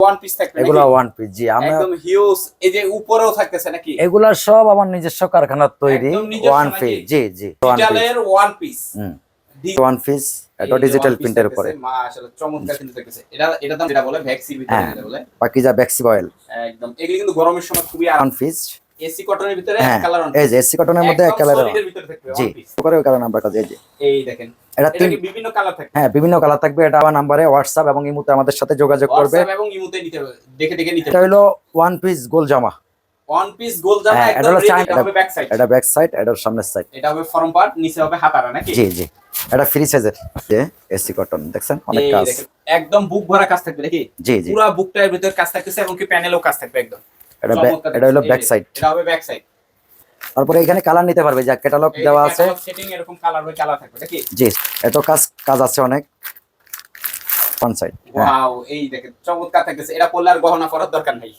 One piece থাকবে এগুলো one piece জি আমরা একদম হিউজ এই যে উপরেও থাকতেছে নাকি? এগুলা সব আমার নিজস্ব কারখানার তৈরি ওয়ান? পিস জি জি ডিজিটালের ওয়ান পিস ওয়ান পিস এটা ডিজিটাল প্রিন্টের উপরে। মাশাআল্লাহ চমৎকার কিন্তু থাকতেছে। এটা এটা দাম যেটা বলে ভ্যাক্সি ভিতরে। যেটা বলে। পাকিজা অয়েল একদম এগুলি কিন্তু গরমের সময় খুবই আরাম পিস এসি কটনের ভিতরে হ্যাঁ কালার এই যে এসি কটনের মধ্যে এক কালার ভিতরে থাকবে জি করে ওই কারণে আমরা কাছে এই যে। এই দেখেন এটা তিন বিভিন্ন কালার থাকবে। হ্যাঁ বিভিন্ন কালার থাকবে এটা আমার নাম্বারে হোয়াটসঅ্যাপ এবং ইমুতে আমাদের সাথে যোগাযোগ করবে। এবং ইমোতে নিতে হবে দেখে দেখে নিতে এটা হলো ওয়ান পিস গোল জামা ওয়ান পিস গোল জামা এটা একদম এটা হবে ব্যাক সাইড এটা ব্যাক সাইড এটা সামনের সাইড এটা হবে ফরম পার্ট নিচে হবে হাতারা নাকি? জি জি। এটা ফ্রি সাইজের এসি কটন দেখছেন? অনেক কাজ। একদম বুক ভরা কাজ থাকবে নাকি? জি জি। পুরো বুকটার ভিতর কাজ থাকতেছে এবং কি প্যানেলও কাজ থাকবে একদম। এটা এটা হলো ব্যাক সাইড এটা হবে ব্যাক সাইড তারপরে এখানে কালার নিতে পারবে যা ক্যাটালগ দেওয়া আছে। সেটিং এরকম কালার হবে কালার থাকবে নাকি? জি এত কাজ কাজ আছে অনেক। ওয়ান সাইড ওয়াও এই দেখেন চমৎকার থাকতেছে। এটা পরলে আর গহনা পরার দরকার নাই।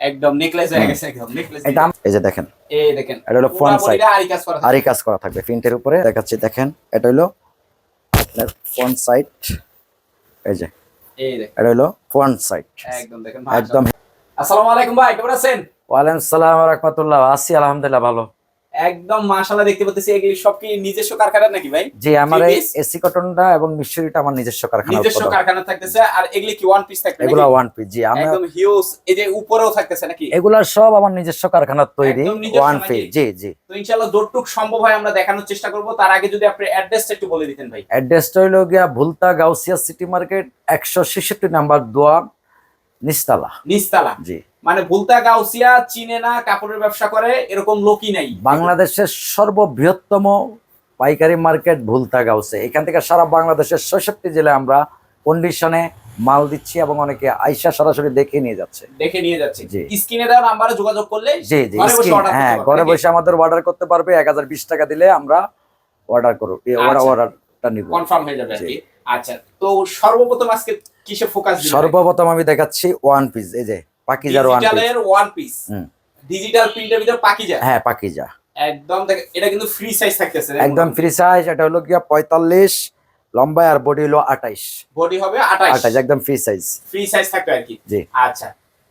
একদম নেকলেস হয়ে গেছে একদম নেকলেস এটা এই যে দেখেন। এই দেখেন এটা হলো front side। আরি কাজ করা থাকবে প্রিন্টের উপরে। দেখাচ্ছি দেখেন এটা হলো আপনার ফ্রন্ট সাইড এই যে এই দেখেন। এটা হলো ফ্রন্ট সাইড একদম দেখেন একদম আসসালামু আলাইকুম ভাই কেমন আছেন? ওয়ালাইকুম সালাম রহমতুল্লাহ আছি আলহামদুলিল্লাহ ভালো। একদম মাশাআল্লাহ দেখতে পাচ্ছি এগুলি সব কি নিজস্ব কারখানা নাকি ভাই? জি আমার? এসি কটনটা এবং মিশরিটা আমার নিজস্ব কারখানা নিজস্ব কারখানা থাকতেছে আর এগুলি কি ওয়ান পিস থাকবে এগুলো ওয়ান পিস জি আমরা একদম হিউজ এই যে উপরেও থাকতেছে নাকি? এগুলা সব আমার নিজস্ব কারখানার তৈরি ওয়ান? পিস জি জি। তো ইনশাআল্লাহ যতটুক সম্ভব হয় আমরা দেখানোর চেষ্টা করব তার আগে যদি আপনি অ্যাড্রেসটা একটু বলে দিতেন ভাই। অ্যাড্রেসটা হইল গিয়া ভুলতা গাউসিয়া সিটি মার্কেট একশো ছেষট্টি নাম্বার দোয়া নিস্তালা। নিস্তালা। জি। মানে ভুলতা গাউসিয়া চিনে না কাপড়ের ব্যবসা করে এরকম লোকই নাই। বাংলাদেশের সর্ববৃহত্তম পাইকারি মার্কেট ভুলতা গাউসে এখান থেকে সারা বাংলাদেশের ছয়ষট্টি জেলায় আমরা কন্ডিশনে মাল দিচ্ছি এবং অনেকে আইসা সরাসরি দেখে নিয়ে যাচ্ছে। দেখে নিয়ে যাচ্ছে। স্ক্রিনে দেওয়া নাম্বারে যোগাযোগ করলে জি জি হ্যাঁ ঘরে বসে আমাদের অর্ডার করতে পারবে এক হাজার বিশ টাকা দিলে আমরা অর্ডার করব। অর্ডার। অর্ডারটা নিব। কনফার্ম হয়ে যাবে আচ্ছা তো সর্বপ্রথম আজকে কিসে ফোকাস দিবেন সর্বপ্রথম আমি দেখাচ্ছি ওয়ান পিস এই যে পাকিজার one piece one piece digital প্রিন্টের ভিতর পাকিজা হ্যাঁ পাকিজা একদম দেখেন এটা কিন্তু ফ্রি সাইজ থাকতেছে একদম ফ্রি সাইজ এটা হলো গিয়া পঁয়তাল্লিশ লম্বা আর বডি হলো আঠাইশ। বডি হবে 28 আঠাইশ একদম ফ্রি সাইজ ফ্রি সাইজ থাকবে আর কি। জি। আচ্ছা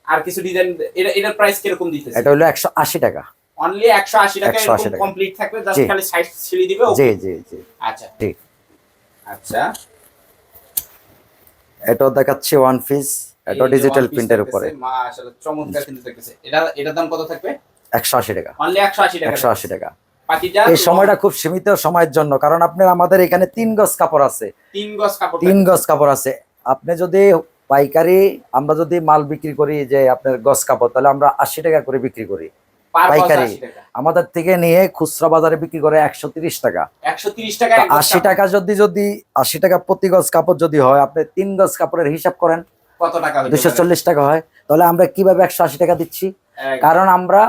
আর কিছু ডিজাইন এটা এটার প্রাইস কীরকম দিতেছে? এটা হলো একশো আশি টাকা। অনলি 180 টাকা 180 এরকম। কমপ্লিট থাকবে জাস্ট। খালি সাইজ ছিঁড়ে দিবে জি জি জি। আচ্ছা। জি। আচ্ছা। এটাও দেখাচ্ছি ওয়ান পিস যে ডিজিটাল প্রিন্টের উপরে। মাশাআল্লাহ চমৎকার কিন্তু থাকতেছে এটা এটার দাম কত থাকবে? একশো আশি টাকা। অনলি 180 টাকা। একশো আশি টাকা। এই সময়টা খুব সীমিত সময়ের জন্য কারণ আপনার আমাদের এখানে তিন গজ কাপড় আছে। তিন গজ কাপড় তিন গজ কাপড় আছে। আপনি যদি পাইকারি আমরা যদি মাল বিক্রি করি যে আপনার গজ কাপড় তাহলে আমরা আশি টাকা করে বিক্রি করি। পাইকারি। আমাদের থেকে নিয়ে খুচরা বাজারে বিক্রি করে একশো তিরিশ টাকা। 130 টাকা তো এক গজ আশি টাকা যদি যদি আশি টাকা প্রতি গজ কাপড় যদি হয় আপনি তিন গজ কাপড়ের হিসাব করেন দুশো চল্লিশ টাকা হয়। তাহলে আমরা কীভাবে একশো আশি টাকা দিচ্ছি? কারণ আমরা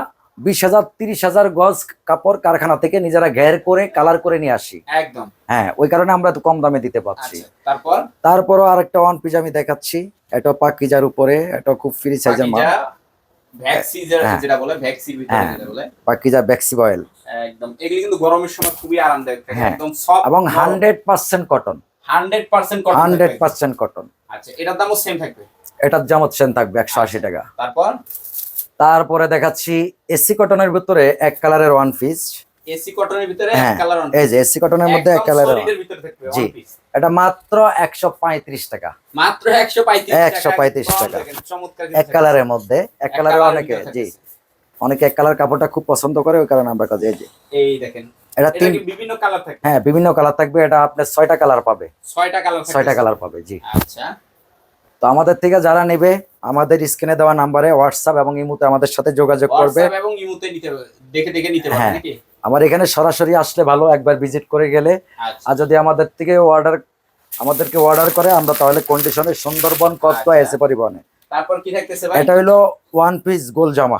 বিশ হাজার তিরিশ হাজার গজ কাপড় কারখানা থেকে নিজেরা ঘের করে কালার করে নিয়ে আসি। একদম। হ্যাঁ ওই কারণে আমরা তো কম দামে দিতে পারছি। আচ্ছা তারপর? তারপরও আরেকটা ওয়ান পিস আমি দেখাচ্ছি। এটা পাকিজার উপরে এটা খুব ফ্রি সাইজের মাল। ভ্যাক্সি যেটা- হ্যাঁ। বলে ভ্যাক্সি ভিতরে হ্যাঁ। যেটা বলে। পাকিজা ব্যাক্সি অয়েল একদম। এগুলি কিন্তু গরমের সময় খুবই আরামদায়ক থাকে। হ্যাঁ। একদম সফট এবং hundred percent cotton 100% cotton cotton আচ্ছা এটার দামও সেম থাকবে? এটার থাকবে একশো আশি টাকা। তারপর? তারপরে দেখাচ্ছি এসি কটনের ভিতরে এক কালারের ওয়ান পিস এসি কটনের ভিতরে হ্যাঁ, কালার এই যে এসি কটনের মধ্যে এক কালারের জি। এটা মাত্র একশো পঁয়ত্রিশ টাকা। মাত্র 135 টাকা। 135। এক কালারের মধ্যে এক এক কালারে অনেকে জি। অনেকে এক কালার কাপড়টা খুব পছন্দ করে ওই কারণে আমরা কাজে এই যে। এই দেখেন এটা তিন বিভিন্ন কালার থাকে হ্যাঁ বিভিন্ন কালার থাকবে এটা আপনার ছয়টা কালার পাবে। ছয়টা কালার থাকে ছয়টা কালার পাবে জি। আচ্ছা। তো আমাদের থেকে যারা নেবে আমাদের স্ক্রিনে দেওয়া নাম্বারে হোয়াটসঅ্যাপ এবং ইমুতে আমাদের সাথে যোগাযোগ করবে। WhatsApp এবং ইমোতে নিতে দেখে দেখে নিতে পারবে হ্যাঁ। নাকি? আমার এখানে সরাসরি আসলে ভালো একবার ভিজিট করে গেলে। আচ্ছা। আর যদি আমাদের থেকে অর্ডার আমাদেরকে অর্ডার করে আমরা তাহলে কন্ডিশনে সুন্দরবন কত আচ্ছা। এসে পরিবহনে। তারপর কি থাকতেছে ভাই? এটা হলো ওয়ান পিস গোল জামা।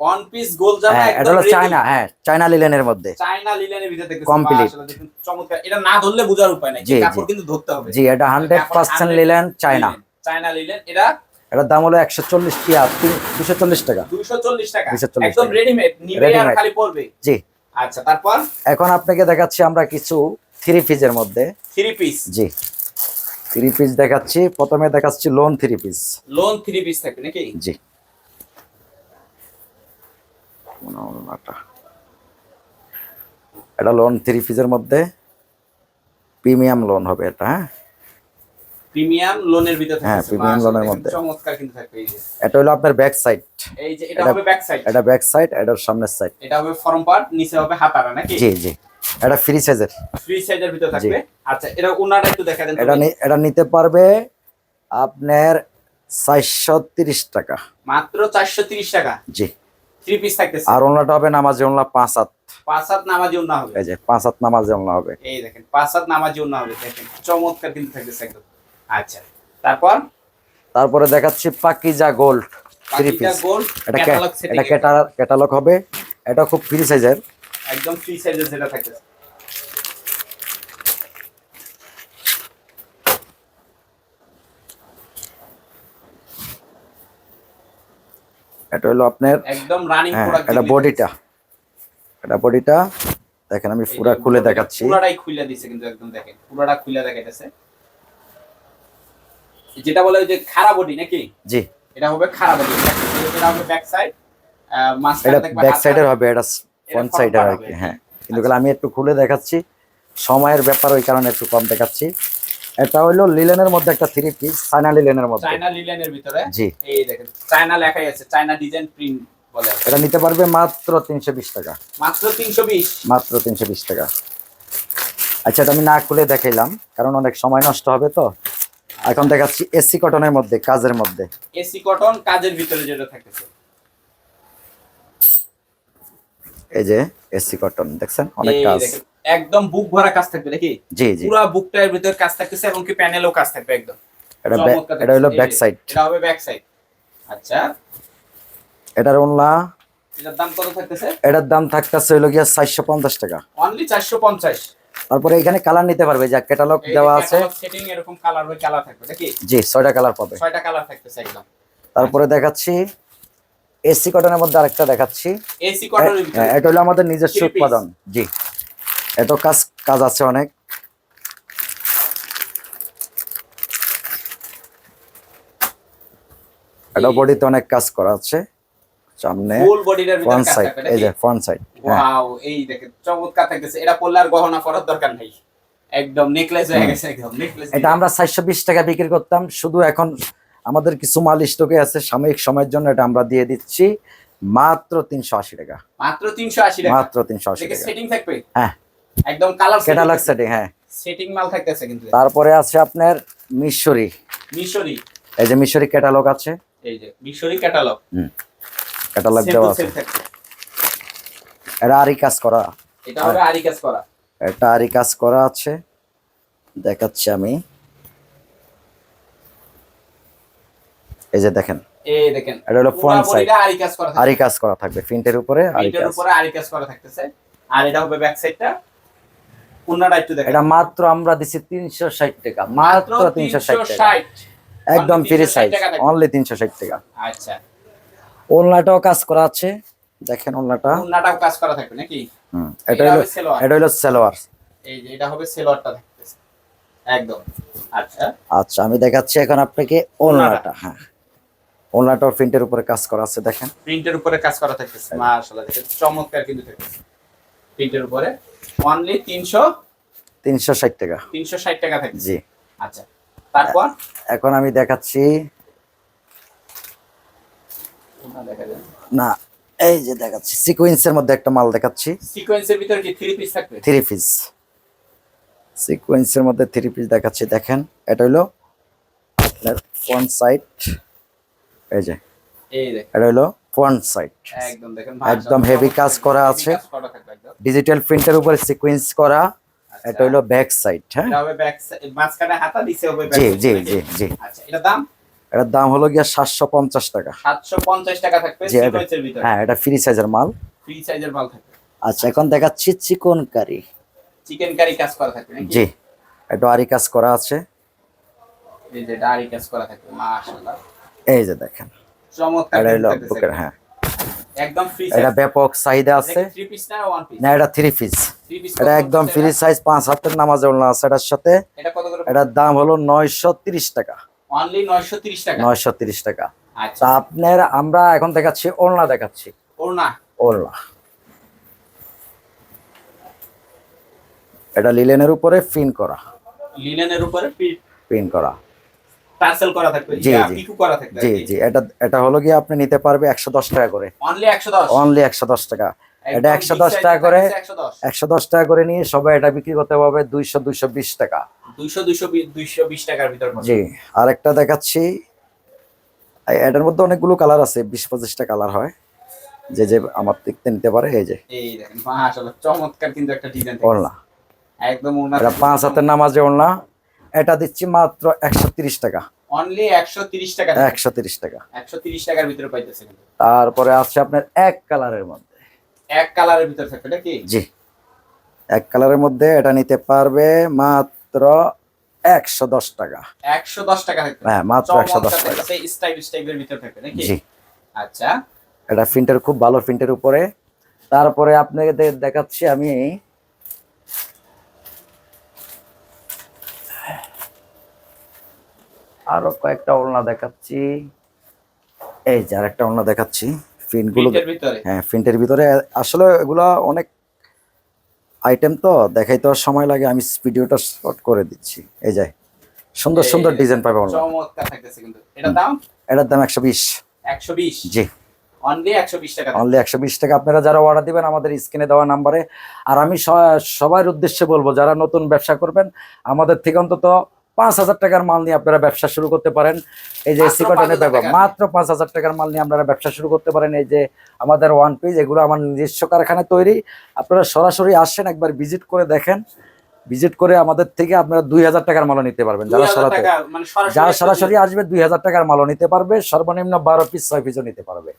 ওয়ান পিস গোল জামা হ্যাঁ এটা হলো চায়না হ্যাঁ চায়না লিলেনের মধ্যে। চায়না লিলেনের ভিতরে দেখতেছে। দেখুন চমৎকার। এটা না ধরলে বোঝার উপায় নাই। কাপড় কিন্তু ধরতে হবে। জি এটা hundred percent linen China China linen এটা এটার দাম হলো একশো চল্লিশ টিয়া দুশো চল্লিশ টাকা। 240 টাকা। একদম রেডিমেড নিবে আর খালি পরবে। জি। আচ্ছা তারপর? এখন আপনাকে দেখাচ্ছি আমরা কিছু থ্রি পিসের মধ্যে। থ্রি পিস জি। থ্রি পিস দেখাচ্ছি। প্রথমে দেখাচ্ছি lawn three piece lawn three piece থাকবে নাকি? জি। এটা লোন থ্রি পিসের মধ্যে। প্রিমিয়াম লোন হবে এটা হ্যাঁ? প্রিমিয়াম লোনের ভিতরে হ্যাঁ, loan এর মধ্যে। চমৎকার কিন্তু থাকবে এটা হলো আপনার ব্যাক সাইড এই যে এটা এটা- হবে ব্যাক সাইড এটা ব্যাক সাইড এটার সামনের সাইড এটা হবে ফর্ম পার্ট নিচে হবে হাতারা নাকি? জি জি। এটা ফ্রি সাইজের ফ্রি সাইজের ভিতরে থাকবে। আচ্ছা এটা উনাটা একটু দেখা দেন এটা এটা নিতে পারবে আপনার চারশো তিরিশ টাকা। মাত্র 430 টাকা? জি। থ্রি পিস থাকতেছে। আর ওনাটা হবে নামাজি ওনলা পাঁচ হাত। পাঁচ হাত নামাজি উন্না হবে। এই যে পাঁচ হাত নামাজি ওনলা হবে। এই দেখেন পাঁচ হাত নামাজি উন্না হবে দেখেন। চমৎকার কিন্তু থাকতেছে একদম। আচ্ছা তারপর? তারপরে দেখাচ্ছি পাকিজা গোল্ড। থ্রি পিস এটা এটা ক্যাটালগ হবে। এটা খুব ফ্রি সাইজের একদম ফ্রি সাইজের যেটা থাকতেছে এটা হলো আপনার একদম রানিং হ্যাঁ প্রোডাক্ট এটা বডিটা এটা বডিটা দেখেন আমি পুরা খুলে দেখাচ্ছি। পুরাটাই খুলে দিছে কিন্তু একদম দেখেন পুরাটা খুলে দেখাইতেছে। যেটা বলে ওই যে খারাপ বডি নাকি? জি। এটা হবে খারাপ এটা হবে ব্যাক সাইড এটা দেখবা ব্যাক সাইডের হবে এটা ফ্রন্ট সাইডের আর হবে। কি হ্যাঁ। কিন্তু আমি একটু খুলে দেখাচ্ছি। সময়ের ব্যাপার ওই কারণে একটু কম দেখাচ্ছি। এটা হলো লিলেনের মধ্যে একটা থ্রি পিস চায়না লিলেনের মধ্যে। চায়না লিলেনের ভিতরে? জি। এই দেখেন চায়না লেখাই আছে চায়না ডিজাইন প্রিন্ট বলে এটা নিতে পারবে মাত্র তিনশো বিশ টাকা। মাত্র 320 মাত্র তিনশো বিশ টাকা। আচ্ছা এটা আমি না খুলে দেখাইলাম কারণ অনেক সময় নষ্ট হবে তো। এখন দেখাচ্ছি এসি কটনের মধ্যে কাজের মধ্যে। এসি কটন কাজের ভিতরে যেটা থাকতেছে এই যে এসি কটন দেখছেন? অনেক কাজ। একদম বুক ভরা কাজ থাকবে নাকি? জি জি। পুরো বুকটার ভিতরে কাজ থাকতেছে এবং কি প্যানেলও কাজ থাকবে একদম। এটা এটা হলো ব্যাক সাইড এটা হবে ব্যাক সাইড আচ্ছা। এটার ওনলা এটার দাম কত থাকতেছে? এটার দাম থাকতেছে গিয়া চারশো পঞ্চাশ টাকা। অনলি 450 তারপরে এখানে কালার নিতে পারবে যা ক্যাটালগ দেওয়া আছে। সেটিং এরকম কালার হয় কালার থাকবে নাকি? জি ছয়টা কালার পাবে। ছয়টা কালার থাকতেছে একদম। তারপরে দেখাচ্ছি এসি কটনের মধ্যে আরেকটা দেখাচ্ছি। এসি কটনের এটা হলো আমাদের নিজস্ব উৎপাদন জি। এত কাজ কাজ আছে অনেক। এটা বডিতে অনেক কাজ করা আছে। সামনে ফ্রন্ট সাইড এই যে ফ্রন্ট সাইড ওয়াও এই দেখেন চমৎকার থাকতেছে। এটা পরলে আর গহনা পরার দরকার নেই। একদম নেকলেস হয়ে গেছে একদম নেকলেস এটা আমরা চারশো বিশ টাকা বিক্রি করতাম। শুধু এখন আমাদের কিছু মাল স্টকে আছে সাময়িক সময়ের জন্য এটা আমরা দিয়ে দিচ্ছি। মাত্র তিনশো আশি টাকা। মাত্র 380 টাকা। মাত্র তিনশো আশি দেখে টাকা। সেটিং থাকবে? হ্যাঁ। একদম কালার ক্যাটালগ সেটিং হ্যাঁ। সেটিং মাল থাকতেছে কিন্তু। তারপরে আছে আপনার মিশরি। মিশরি। এই যে মিশরি ক্যাটালগ আছে। এই যে মিশরি ক্যাটালগ ক্যাটালগ দেওয়া আছে। এটা আরি কাজ করা। এটা হবে আরি কাজ করা। এটা আরি কাজ করা আছে। দেখাচ্ছি আমি। এই যে দেখেন। এই দেখেন। এটা হলো side। বডিটা আরি কাজ করা থাকবে। আরি কাজ করা থাকবে। প্রিন্টের উপরে আরি কাজ। উপরে আরি কাজ করা থাকতেছে। আর এটা হবে ব্যাক সাইডটা কোনটা একটু দেখেন। এটা মাত্র আমরা দিছি তিনশো ষাট টাকা। মাত্র তিনশো ষাট টাকা। একদম ফ্রি সাইজ অনলি তিনশো ষাট টাকা। আচ্ছা। ওনলাটাও কাজ করা আছে। দেখেন ওনলাটা কোনটাও কাজ করা থাকবে নাকি? হুম, এটা হলো এটা হলো সালোয়ার। এই যে এটা হবে সেলোয়ারটা থাকতেছে। একদম। আচ্ছা। আচ্ছা আমি দেখাচ্ছি এখন আপনাকে ওনলাটা হ্যাঁ। ওনলাটাও প্রিন্টের উপরে কাজ করা আছে দেখেন। প্রিন্টের উপরে কাজ করা থাকতেছে। মাশাআল্লাহ দেখেন চমৎকার কিন্তু থাকতেছে প্রিন্টের উপরে অনলি 300 তিনশো ষাট টাকা। 360 টাকা থাকছে জি। আচ্ছা তারপর? এখন আমি দেখাচ্ছি না এই যে দেখাচ্ছি সিকোয়েন্সের মধ্যে একটা মাল দেখাচ্ছি। সিকোয়েন্সের ভিতরে কি থ্রি পিস থাকবে? থ্রি পিস সিকোয়েন্সের মধ্যে থ্রি পিস দেখাচ্ছি দেখেন এটা হলো আপনার ফ্রন্ট সাইড এই যে এটা হলো ফ্রন্ট সাইড একদম দেখেন একদম heavy কাজ করা আছে। ডিজিটাল প্রিন্টের উপরে সিকোয়েন্স করা এটা হলো ব্যাক সাইড হ্যাঁ? জি জি জি জি। আচ্ছা এটা দাম? এটার দাম হলো গিয়া সাতশো পঞ্চাশ টাকা। 750 টাকা থাকবে হ্যাঁ এটা ফ্রি সাইজের মাল। ফ্রি সাইজের মাল থাকবে। আচ্ছা এখন দেখাচ্ছি চিকন কারি চিকেন কারি কাজ করা থাকবে নাকি? জি এটা আরি কাজ করা আছে। এই যে ডারি কাজ করা থাকবে মাশাআল্লাহ। এই যে দেখেন। চমৎকার এটা কিন্তু হলো বুকের হ্যাঁ। একদম ফ্রি এটা ব্যাপক চাহিদা আছে। থ্রি পিস না ওয়ান পিস না এটা থ্রি পিস এটা একদম ফ্রি সাইজ পাঁচ হাতের নামাজ আছে এটার সাথে। এটা কত করে এটার দাম হলো নয়শো তিরিশ টাকা। অনলি 930 টাকা। নয়শো তিরিশ টাকা। আচ্ছা। আপনার আমরা এখন দেখাচ্ছি ওড়না দেখাচ্ছি। ওড়না? ওড়না। এটা লিলেনের উপরে ফিন করা। লিনেনের উপরে পিন করা। টার্সেল করা থাকবে। জি, পিকু করা থাকবে জি জি। এটা এটা হলো গিয়ে আপনি নিতে পারবে একশো দশ টাকা করে। অনলি 110 অনলি একশো দশ টাকা। এটা একদম 110 টাকা করে। 110 একশো দশ টাকা করে নিয়ে সবাই এটা বিক্রি করতে পারবে দুইশো দুইশো বিশ টাকা। 200 220 220 টাকার ভিতর। জি আরেকটা দেখাচ্ছি। এটার মধ্যে অনেকগুলো কালার আছে বিশ পঁচিশটা কালার হয়। যে যে আমার দেখতে নিতে পারে এই যে। এই দেখেন মাশাআল্লাহ চমৎকার কিন্তু একটা ডিজাইন ওড়না। একদম ওড়না এটা পাঁচ হাতের নামাজে ওড়না। এটা দিচ্ছি মাত্র একশো তিরিশ টাকা। অনলি 130 টাকা একশো তিরিশ টাকা। 130 টাকার ভিতরে তারপরে আছে আপনার এক কালারের মধ্যে। এক কালারের ভিতর থাকবে এটা কি জি। এক কালারের মধ্যে এটা নিতে পারবে মাত্র একশো দশ টাকা। 110 টাকা হ্যাঁ মাত্র একশো দশ টাকা। জি। আচ্ছা। এটা ফিন্টের খুব ভালো ফিন্টের উপরে। তারপরে আপনাকে দেখাচ্ছি আমি। আরও কয়েকটা ওড়না দেখাচ্ছি। এই যে আরেকটা ওড়না দেখাচ্ছি। ফিনগুলো হ্যাঁ ফিন্টের ভিতরে। আসলে এগুলা অনেক আইটেম তো দেখাইতে সময় লাগে আমি ভিডিওটা শর্ট করে দিচ্ছি। এই যে সুন্দর সুন্দর ডিজাইন পাবে চমৎকার থাকতেছে কিন্তু। এটার দাম? এটার দাম একশো বিশ। 120 জি। অনলি 120 টাকা। অনলি একশো বিশ টাকা। আপনারা যারা অর্ডার দিবেন আমাদের স্ক্রিনে দেওয়া নম্বরে আর আমি সবার উদ্দেশ্যে বলব যারা নতুন ব্যবসা করবেন আমাদের থেকে অন্তত পাঁচ হাজার টাকার মাল নিয়ে আপনারা ব্যবসা শুরু করতে পারেন। এই যে এসি কটনের 5,000 ব্যাপার টাকা। মাত্র পাঁচ হাজার টাকার মাল নিয়ে আপনারা ব্যবসা শুরু করতে পারেন। এই যে আমাদের ওয়ান পিস এগুলো আমার নিজস্ব কারখানায় তৈরি। আপনারা সরাসরি আসেন একবার ভিজিট করে দেখেন। ভিজিট করে আমাদের থেকে আপনারা দুই হাজার টাকার মালও নিতে পারবেন যারা 2000 সরাসরি টাকা মানে যারা সরাসরি আসবে দুই হাজার টাকার মালও নিতে পারবে। সর্বনিম্ন বারো পিস ছয় পিসও নিতে পারবে।